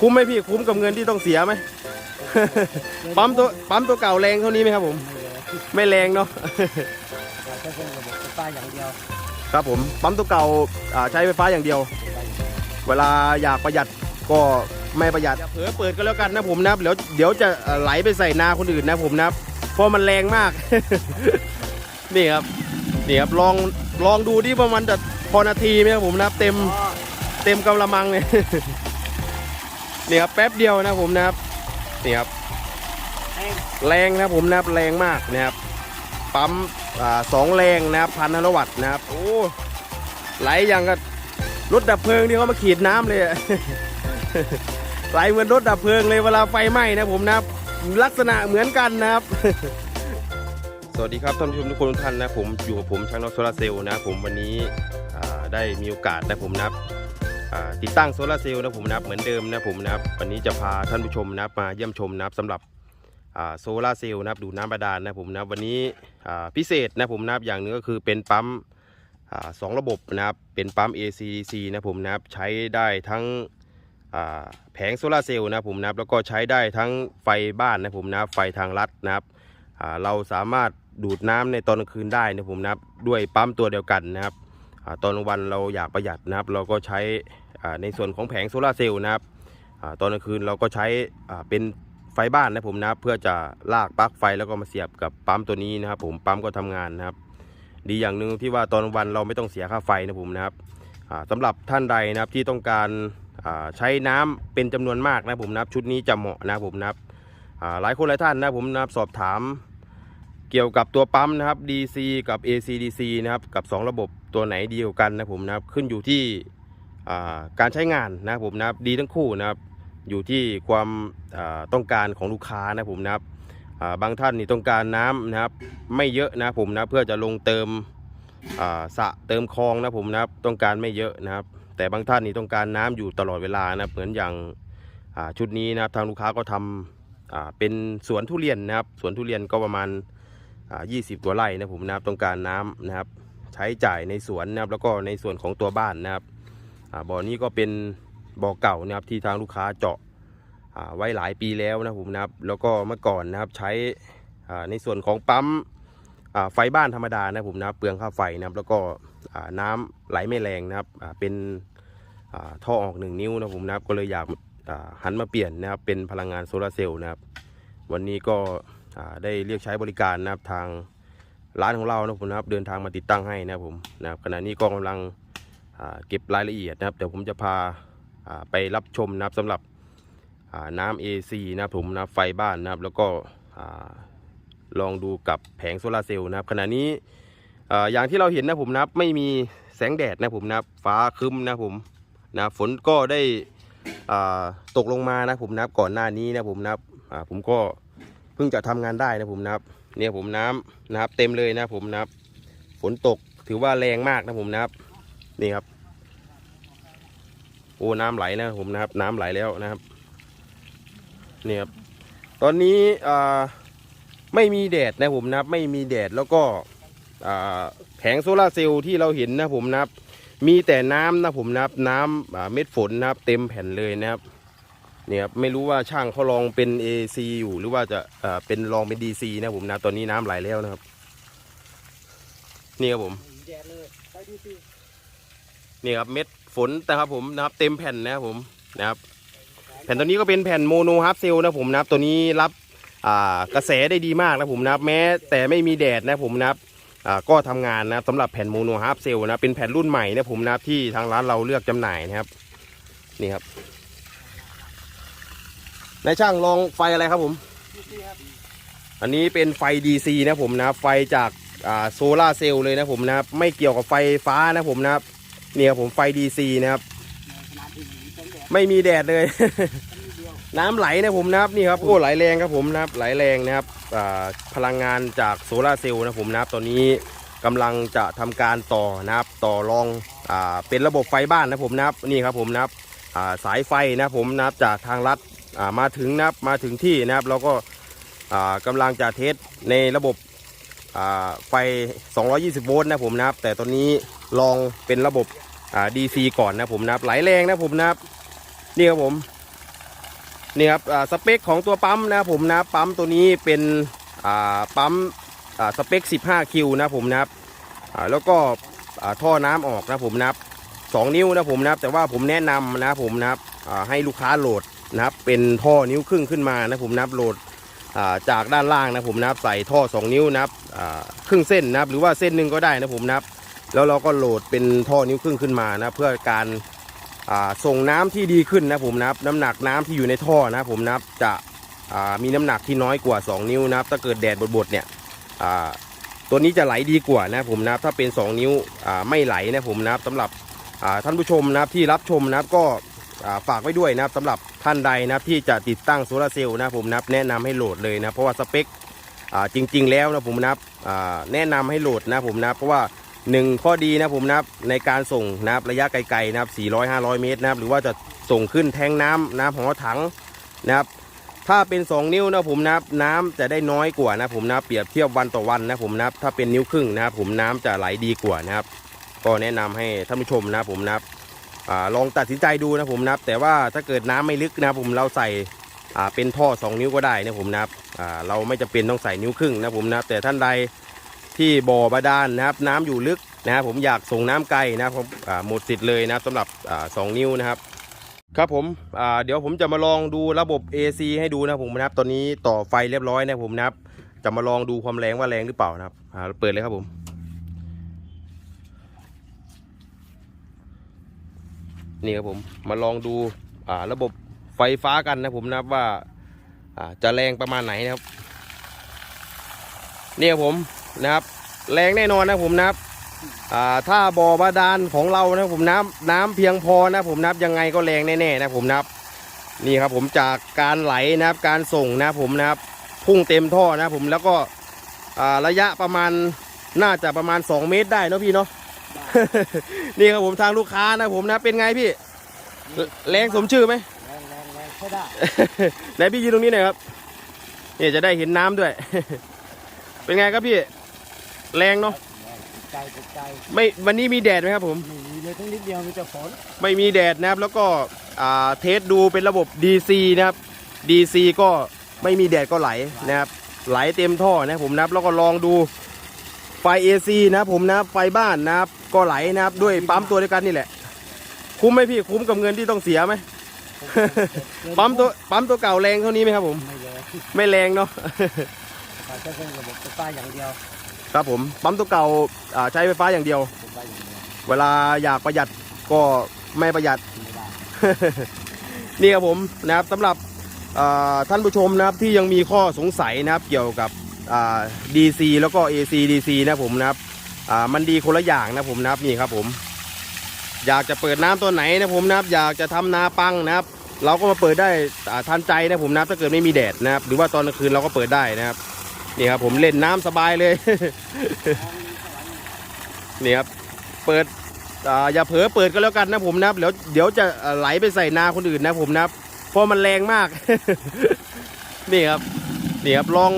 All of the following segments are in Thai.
คุ้มไหมพี่คุ้มกับเงินที่ต้องเสียไหม ปั๊มตัวปั๊มตัวเก่าแรงเท่านี้ไหมครับผม ไม่แรงเนาะเราใช้เป็นระบบไฟฟ้าอย่างเดียว ครับผมปั๊มตัวเก่าอ่าใช้ไฟฟ้าอย่างเดียว เวลาอยากประหยัดก็ไม่ประหยัดเผลอเปิดก็แล้วกันนะผมนะเดี๋ยวเดี๋ยวจะไหลไปใส่นาคนอื่นนะผมนะเพราะมันแรงมาก นี่ครับนี่ครับลองลองดูที่ว่ามันจะพอนาทีไหมครับผมนะเต็มเต็มกำละมังเลย นี่ครับแป๊บเดียวนะผมนะครับนี่ครับแห้งแรงนะผมนะครับแรงมากนะครับ ปั๊มอสองแรงนะครับพันนวัตนะครับโอ้ไหลอย่างกับรถดับเพลิงที่เขามาขีดน้ำเลยไหลเหมือนรถดับเพลิงเลยเวลาไฟไหม้นะผมนะครับลักษณะเหมือนกันนะครับ สวัสดีครับท่านผู้ชมทุกคนทุกท่านนะผมอยู่กับผมช่างนอตโซลาร์เซลล์นะผมวันนี้ได้มีโอกาสนะผมนะครับ ติดตั้งโซลาเซลล์นะผมนะครับเหมือนเดิมนะผมนะครับวันนี้จะพาท่านผู้ชมนะครับมาเยี่ยมชมนะครับสำหรับโซลาเซลล์นะครับดูดน้ำบาดาลนะผมนะวันนี้พิเศษนะผมนะครับอย่างหนึงก็คือเป็นปั๊มอสองระบบนะครับเป็นปั๊ม ACDC นะผมนะครับใช้ได้ทั้งแผงโซลาเซลล์นะผมนะครับแล้วก็ใช้ได้ทั้งไฟบ้านนะผมนะครับไฟทางลัดนะครับเราสามารถดูดน้ำในตอนกลางคืนได้นะผมนะครับด้วยปั๊มตัวเดียวกันนะครับ ตอนกลางวันเราอยากประหยัดนะครับ เราก็ใช้ในส่วนของแผงโซลาร์เซลล์นะครับอตอนกลางคืนเราก็ใช้เป็นไฟบ้านนะผมนะเพื่อจะลากปลั๊กไฟแล้วก็มาเสียบกับปั๊มตัวนี้นะครับ ผมปั๊มก็ทำงานนะครับ ดีอย่างหนึ่งที่ว่าตอนกลางวันเราไม่ต้องเสียค่าไฟนะผมนะครับอ่าสำหรับท่านใดนะครับที่ต้องการใช้น้ำเป็นจำนวนมากนะผมนะครับ ชุดนี้จะเหมาะนะผมนะครับหลายคนหลายท่านนะผมนะครับสอบถาม เกี่ยวกับตัวปั๊มนะครับ DC กับ AC/DC นะครับกับ 2 ระบบตัวไหนดีกว่ากันนะผมนะครับขึ้นอยู่ที่การใช้งานนะผมนะครับดีทั้งคู่นะครับอยู่ที่ความต้องการของลูกค้านะผมนะครับบางท่านนี่ต้องการน้ำนะครับไม่เยอะนะผมนะเพื่อจะลงเติมสะเติมคลองนะผมนะครับต้องการไม่เยอะนะครับ แต่บางท่านนี่ต้องการน้ำอยู่ตลอดเวลานะเหมือนอย่างชุดนี้นะครับทางลูกค้าก็ทำอ่าเป็นสวนทุเรียนนะครับสวนทุเรียนก็ประมาณ อ่า20ตัวไร่นะผมนะครับต้องการน้ำนะครับ ใช้จ่ายในสวนนะครับแล้วก็ในส่วนของตัวบ้านนะครับอ่าบ่อนี้ก็เป็นบ่อเก่านะครับที่ทางลูกค้าเจาะอ่าไว้หลายปีแล้วนะผมนะครับ แล้วก็เมื่อก่อนนะครับใช้อ่าในส่วนของปั๊มอ่าไฟบ้านธรรมดานะผมนะครับเปลืองค่าไฟนะครับ แล้วก็อ่าน้ำไหลไม่แรงนะครับอ่าเป็นอ่าท่อออกหนึ่งนิ้วนะผมนะครับ ก็เลยอยากอ่าหันมาเปลี่ยนนะครับเป็นพลังงานโซลาร์เซลล์นะครับ วันนี้ก็ ได้เรียกใช้บริการนะครับทางร้านของเรานะผมนะครับเดินทางมาติดตั้งให้นะผมนะครับขณะนี้ก็กำลังเก็บรายละเอียดนะครับเดี๋ยวผมจะพาไปรับชมนะครับสำหรับน้ำ AC นะครับผมนะไฟบ้านนะครับแล้วก็ลองดูกับแผงโซลาร์เซลล์นะครับขณะนี้อย่างที่เราเห็นนะผมนะครับไม่มีแสงแดดนะผมนะครับฟ้าครึ้มนะผมนะฝนก็ได้ตกลงมานะผมนะครับก่อนหน้านี้นะผมนะครับผมก็ พิ่งจะทำงานได้นะผมนะครับ เนี่ยผมน้ำนะครับ เต็มเลยนะผมนะครับ ฝนตกถือว่าแรงมากนะผมนะครับ นี่ครับ โอ้น้ำไหลนะผมนะครับ น้ำไหลแล้วนะครับนี่ครับตอนนี้อ่าไม่มีแดดนะผมนะครับ ไม่มีแดดแล้วก็อ่าแผงโซลาร์เซลล์ที่เราเห็นนะผมนะครับ มีแต่น้ำนะผมนะครับ น้ำเม็ดฝนนะครับ เต็มแผ่นเลยนะครับ นี่ยครับไม่รู้ว่าช่างเขาลองเป็น AC อยู่หรือว่าจะเป็นลองเป็น DC นะผมนะตอนนี้น้ำไหลแล้วนะครับ นี่ครับผมนี่ครับเม็ดฝนนะครับผมนะครับ เต็มแผ่นนะครับผมนะครับ แผ่นตัวนี้ก็เป็นแผ่นโมโนฮาร์ฟเซลนะผมนะครับ ตัวนี้รับกระแสได้ดีมากนะผมนะครับ แม้แต่ไม่มีแดดนะผมนะครับก็ทำงานนะสำหรับแผ่นโมโนฮาร์ฟเซลนะเป็นแผ่นรุ่นใหม่นะผมนะครับที่ทางร้านเราเลือกจำหน่ายนะครับ นี่ครับ นายช่างลองไฟอะไรครับผมดูสิครับอันนี้เป็นไฟ DC นะผมนะครับ ไฟจากโซลาเซลล์เลยนะผมนะครับ ไม่เกี่ยวกับไฟฟ้านะผมนะครับนี่ครับผมไฟ DC นะครับ ไม่มีแดดเลย น้ำไหลนะผมนะครับนี่ครับโอ้ไหลแรงครับผมนะครับไหลแรงนะครับพลังงานจากโซลาเซลล์นะผมนะครับตอนนี้กำลังจะทำการต่อนะครับ ต่อรองอเป็นระบบไฟบ้านนะผมนะครับนี่ครับผมนะครับสายไฟนะผมนะครับจากทางรัฐ มาถึงนะครับมาถึงที่นะครับแล้วก็อ่ากำลังจะเทสในระบบอ่าไฟ 220 โวลต์นะผมนะครับ แต่ตอนนี้ลองเป็นระบบอ่า DC ก่อนนะผมนะครับไหลแรงนะผมนะครับนี่ครับผมนี่ครับสเปคของตัวปั๊มนะผมนะปั๊มตัวนี้เป็นปั๊มสเปค 15 คิวนะผมนะครับแล้วก็ท่อน้ำออกนะผมนะครับ2นิ้วนะผมนะครับแต่ว่าผมแนะนำนะผมนะครับให้ลูกค้าโหลด นะครับเป็นท่อนิ้วครึ่งขึ้นมานะผมนะครับโหลดจากด้านล่างนะผมนะครับใส่ท่อ 2 นิ้วนะครับครึ่งเส้นนะครับหรือว่าเส้นหนึ่งก็ได้นะผมนะครับแล้วเราก็โหลดเป็นท่อนิ้วครึ่งขึ้นมานะเพื่อการส่งน้ำที่ดีขึ้นนะผมนะครับน้ำหนักน้ำที่อยู่ในท่อนะผมนะครับจะมีน้ำหนักที่น้อยกว่า 2 นิ้วนะครับถ้าเกิดแดดบดๆเนี่ยตัวนี้จะไหลดีกว่านะผมนะครับถ้าเป็น 2 นิ้วไม่ไหลนะผมนะครับสำหรับท่านผู้ชมนะครับที่รับชมนะครับก็ฝากไว้ด้วยนะครับสำหรับ ท่านใดนะครับที่จะติดตั้งโซลาร์เซลล์นะผมนับแนะนำให้โหลดเลยนะเพราะว่าสเปคจริง ๆ แล้วนะผมนับแนะนำให้โหลดนะผมนับเพราะว่าหนึ่งข้อดีนะผมนับในการส่งนะระยะไกลๆนะครับ400 500 เมตรนะครับหรือว่าจะส่งขึ้นแทงน้ำน้ำของถังนะครับถ้าเป็น 2 นิ้วนะผมนับน้ำจะได้น้อยกว่านะผมนับเปรียบเทียบวันต่อวันนะผมนับถ้าเป็นนิ้วครึ่งนะผมน้ำจะไหลดีกว่านะครับก็แนะนำให้ท่านผู้ชมนะผมนับ ลองตัดสินใจดูนะผมนะครับแต่ว่าถ้าเกิดน้ำไม่ลึกนะผมเราใส่เป็นท่อ 2 นิ้วก็ได้นะผมนะครับเราไม่จำเป็นต้องใส่นิ้วครึ่งนะผมนะครับแต่ท่านใดที่บ่อบาดาลนะครับ น้ำอยู่ลึกนะครับผมอยากส่งน้ำไกลนะครับผมหมดสิทธิ์เลยนะครับสำหรับสองนิ้วนะครับ ครับผมเดี๋ยวผมจะมาลองดูระบบ AC ให้ดูนะผมนะครับ ตอนนี้ต่อไฟเรียบร้อยนะผมนะครับ จะมาลองดูความแรงว่าแรงหรือเปล่านะครับอ่าเปิดเลยครับผม นี่ครับผมมาลองดูระบบไฟฟ้ากันนะผมนับว่าจะแรงประมาณไหนนะครับนี่ครับผมนะครับ แรงแน่นอนนะผมนะครับถ้าบ่อบาดาลของเรานะผมน้ำน้ำเพียงพอนะผมนับยังไงก็แรงแน่ๆนะผมนับนี่ครับผมจากการไหลนะครับการส่งนะผมนะครับพุ่งเต็มท่อนะผมแล้วก็ระยะประมาณน่าจะประมาณ 2 เมตรได้นะพี่เนาะ นี่ครับผมทางลูกค้านะผมนะเป็นไงพี่แรงสมชื่อไหมแรงแรงแรงใช่ได้ไหนพี่ยืนตรงนี้หน่อยครับเนี่ยจะได้เห็นน้ำด้วย เป็นไงครับพี่ แรงเนาะใจใจไม่วันนี้มีแดดไหมครับผมมีเลยทั้งนิดเดียวมีแต่ฝนไม่มีแดดนะครับ แล้วก็อ่าเทสดูเป็นระบบ DC นะครับ DC ก็ไม่มีแดดก็ไหลนะครับ ไหลเต็มท่อนะผมนะครับ แล้วก็ลองดู ไฟ AC นะครับผมนะครับไฟบ้านนะครับก็ไหลนะครับด้วยปั๊มตัวเดียวกันนี่แหละ คุ้มไหมพี่คุ้มกับเงินที่ต้องเสียไหม ปั๊มตัวปั๊มตัวเก่าแรงเท่านี้ไหมครับผม ไม่แรงไม่แรงเนาะแต่จะเป็นระบบไฟฟ้าอย่างเดียวครับผมปั๊มตัวเก่าอ่าใช้ไฟฟ้าอย่างเดียว ไฟฟ้าอย่างเดียวเวลาอยากประหยัดก็ไม่ประหยัด ไม่ได้ นี่ครับผมนะครับสำหรับอ่าท่านผู้ชมนะครับที่ยังมีข้อสงสัยนะครับเกี่ยวกับอ่า DC แล้วก็ AC DC นะผมนะครับมันดีคนละอย่างนะผมนะครับนี่ครับผม อยากจะเปิดน้ำตัวไหนนะผมนะครับ อยากจะทำนาปังนะครับ เราก็มาเปิดได้ทันใจนะผมนะครับถ้าเกิดไม่มีแดดนะครับ หรือว่าตอนกลางคืนเราก็เปิดได้นะครับนี่ครับผมเล่นน้ำสบายเลยนี่ครับเปิดออย่าเผลอเปิดก็แล้วกันนะผมนะครับเดี๋ยวเดี๋ยวจะไหลไปใส่นาคนอื่นนะผมนะครับเพราะมันแรงมาก นี่ครับนี่ครับลอง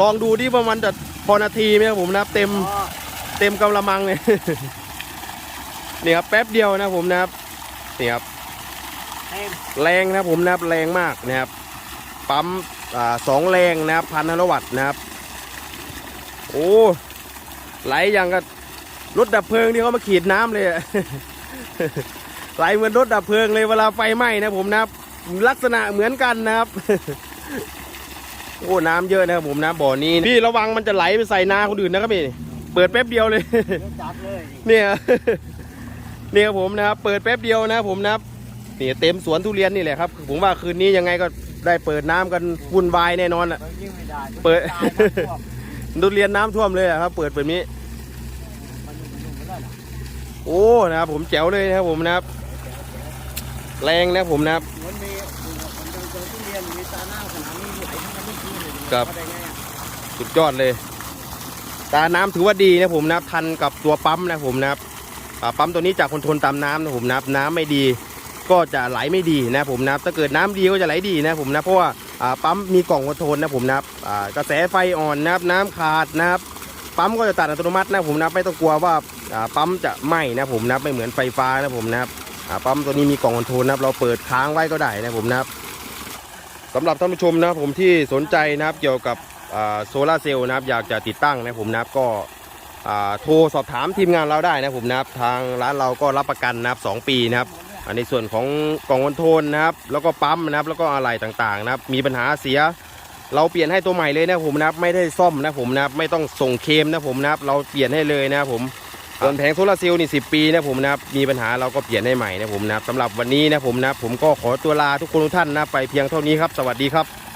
ลองดูที่ประมาณจะพอนาทีไหมครับผมนะครับ เต็มเต็มกำละมังเลย นี่ครับแป๊บเดียวนะผมนะครับนี่ครับแรงนะผมนะครับแรงมากนะครับปั๊มอ่าสองแรงนะครับพันนวัตต์นะครับ โอ้ไหลอย่างกับรถดับเพลิงที่เขามาขีดน้ำเลยไหลเหมือนรถดับเพลิงเลยเวลาไฟไหม้นะผมนะครับ ลักษณะเหมือนกันนะครับ โอ้น้ำเยอะนะครับผมนะบ่อนี้พี่ระวังมันจะไหลไปใส่นาคนอื่นนะครับพี่เปิดแป๊บเดียวเลยเดี๋ยวจัดเลยเนี่ยเนี่ยครับผมนะครับ เปิดแป๊บเดียวนะครับผมนะครับนี่เต็มสวนทุเรียนนี่แหละครับ ผมว่าคืนนี้ยังไงก็ได้เปิดน้ำกันวุ่นวายแน่นอนอะเรายิ่งไม่ได้เปิดตายน้ำท่วมทุเรียนน้ำท่วมเลยอะครับ เปิดแบบนี้มันยุ่งมันยุ่งไม่ได้หรอกโอ้นะครับผมแจ๋วเลยนะครับผมนะครับ แรงนะครับผมนะครับ ครับสุดยอดเลยตาน้ำถือว่าดีนะผมนะครับทันกับตัวปั๊มนะผมนะครับปั๊มตัวนี้จากคนทนตามน้ำนะผมนะน้ำไม่ดี ก็จะไหลไม่ดีนะผมนะครับถ้าเกิดน้ำดีก็จะไหลดีนะผมนะเพราะว่าปั๊มมีกล่องคอนโทรลนะผมนะครับกระแสไฟอ่อนนะครับน้ำขาดนะครับปั๊มก็จะตัดอัตโนมัตินะผมนะไม่ต้องกลัวว่าปั๊มจะไหม้นะผมนะไม่เหมือนไฟฟ้านะผมนะครับปั๊มตัวนี้มีกล่องคอนโทรลนะครับเราเปิดค้างไว้ก็ได้นะผมนะครับ สำหรับท่านผู้ชมนะผมที่สนใจนะครับเกี่ยวกับโซลาร์เซลล์นะครับอยากจะติดตั้งนะผมนะครับก็โทรสอบถามทีมงานเราได้นะผมนะครับทางร้านเราก็รับประกันนะครับสองปีนะครับในส่วนของกล่องคอนโทรลนะครับแล้วก็ปั๊มนะครับแล้วก็อะไรต่างๆนะครับมีปัญหาเสีย เราเปลี่ยนให้ตัวใหม่เลยนะผมนะครับไม่ได้ซ่อมนะผมนะครับไม่ต้องส่งเคมนะผมนะครับเราเปลี่ยนให้เลยนะผม ส่วนแผงโซลาร์เซลล์นี่สิปีนะผมนะครับมีปัญหาเราก็เปลี่ยนให้ใหม่นะผมนะครับสำหรับวันนี้นะผมนะผมก็ขอตัวลาทุกคนทุกท่านนะไปเพียงเท่านี้ครับ สวัสดีครับ